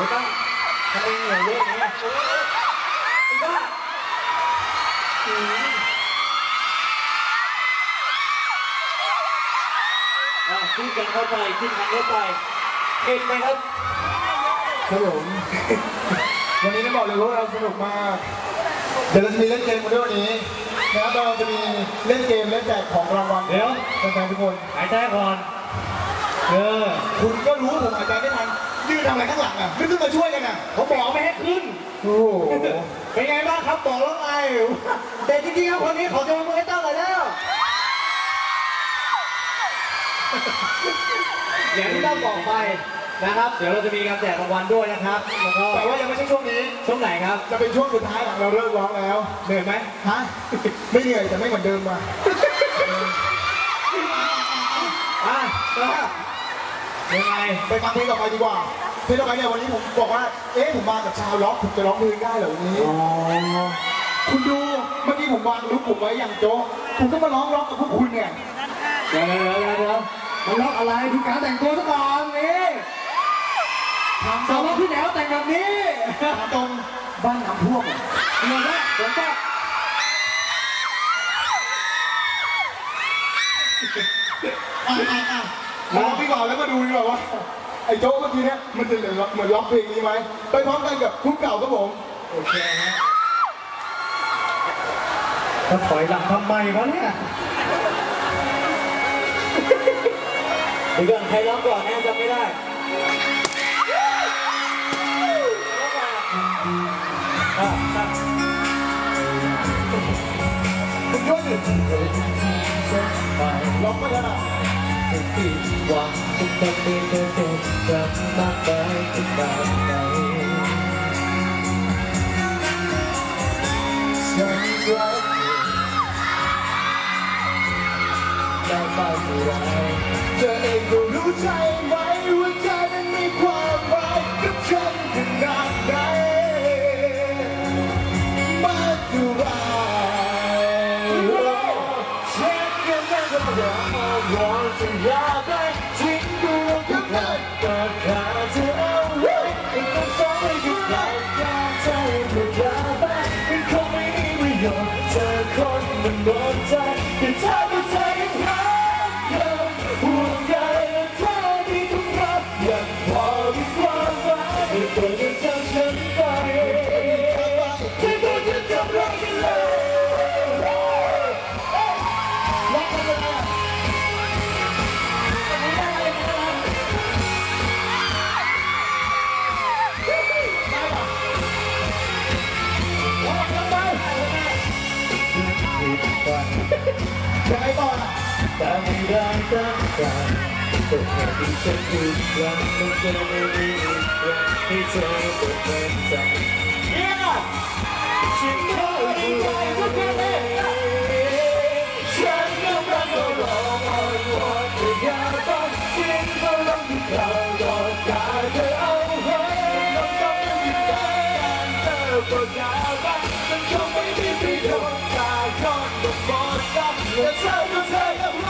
อ้ตั้งทำไมเหนื่อยเยอะอย่างนี้ยไอ้บ้าอืมอะขึ้นกันเข้าไปขึ้นกันเข้าไปเห็นไหมครับ ครับผม วันนี้ต้องบอกเลยว่าเราสนุกมาก เดี๋ยวเราจะมีเล่นเกมกันด้วยวันนี้นะครับเราจะมีเล่นเกมและแจกของรางวัลเดี๋ยว แฟนๆทุกคน หายใจก่อน เออ คุณก็รู้ผมหายใจไม่ทันยืนทำอะไรข้างหลังอะไม่ขึ้นมาช่วยกันอะเขาบอกไม่ให้ขึ้น โอ้โหเป็นไงบ้างครับบอกแล้วไงแต่จริงๆครับคนนี้เขาจะมาเมือให้ตั้งเลยแล้วอย่างที่ตั้งบอกไปนะครับ เดี๋ยวเราจะมีการแจกรางวัลด้วยนะครับแล้วก็แต่ว่ายังไม่ใช่ช่วงนี้ช่วงไหนครับ จะเป็นช่วงสุดท้ายหลังเราเลิกร้องแล้ว เหนื่อยไหมฮะ ไม่เหนื่อยแต่ไม่เหมือนเดิมว่ะอะแล้ว ยังไง ไปฟังเพลงต่อไปดีกว่า เพลงต่อไปเนี่ยวันนี้ผมบอกว่า เอ๊ะผมมากับชาวล็อกผมจะร้องเพลงได้เหรอวันนี้ อ๋อ คุณดู เมื่อกี้ผมวางลุกผมไว้อย่างโจ๊กผมก็มาร้องร็อกกับพวกคุณเนี่ย เดี๋ยวเดี๋ยวเดี๋ยวเดี๋ยวมันล็อกอะไรดูการแต่งตัวซะก่อนนี่ถามสาวล็อกที่ไหนเขาแต่งแบบนี้ตรงบ้านน้ำท่วมอะเดี๋ยวนะเดี๋ยวก็อะอะอะ มาพี่ก่อนแล้วมาดูดีกว่าว่าไอ้โจ๊กเมื่อกี้เนี่ยมันจะเหมือนเหมือนล็อกเพลงนี้ไหมไปพร้อมกันกับคุณเก่าครับผมโอเคฮะจะถอยหลังทำไมวะเนี่ยเดี๋ยวก่อนใครร้องก่อนแอนจำไม่ได้อะครับคุณยศดิล็อกไม่ถนัด ผิดหวังทุกคนที่เธอจดจำมากไปถึง เช็คกันได้ก็เดี๋ยวมาวอนจะยาได้ทิ้งตัวกับใครก็ขาดเธอเอาไว้อีกต้องสองให้กับใครอยากใจเธอยากไปมันคงไม่มีประโยชน์เธอคนมันโดนใจแต่เธอก็ใจยังรักยังห่วงใยเธอที่ต้องรับยังพอมีความหมายไม่ควรจะจำฉัน แต่ไม่ได้ตั้งใจก็แค่ที่ฉันหยุดยั้งมันจะไม่มีอีกครั้งให้เธอเปิดเผยใจเนี่ยฉันก็รู้ใจว่าแค่นี้ฉันกำลังรอคอยวอนแต่อย่าต้องทิ้งเขาลงที่เขารอกายเธอเอาไว้ลองต้องยึดกันเธอก็ย่าไปมันคงไม่มีประโยชน์ตาคนก็หมดกันแต่เธอก็เธอยังรักยัง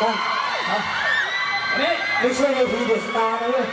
ก้องนี่ไม่ใช่เวทีเดอสตาร์นะเว้ย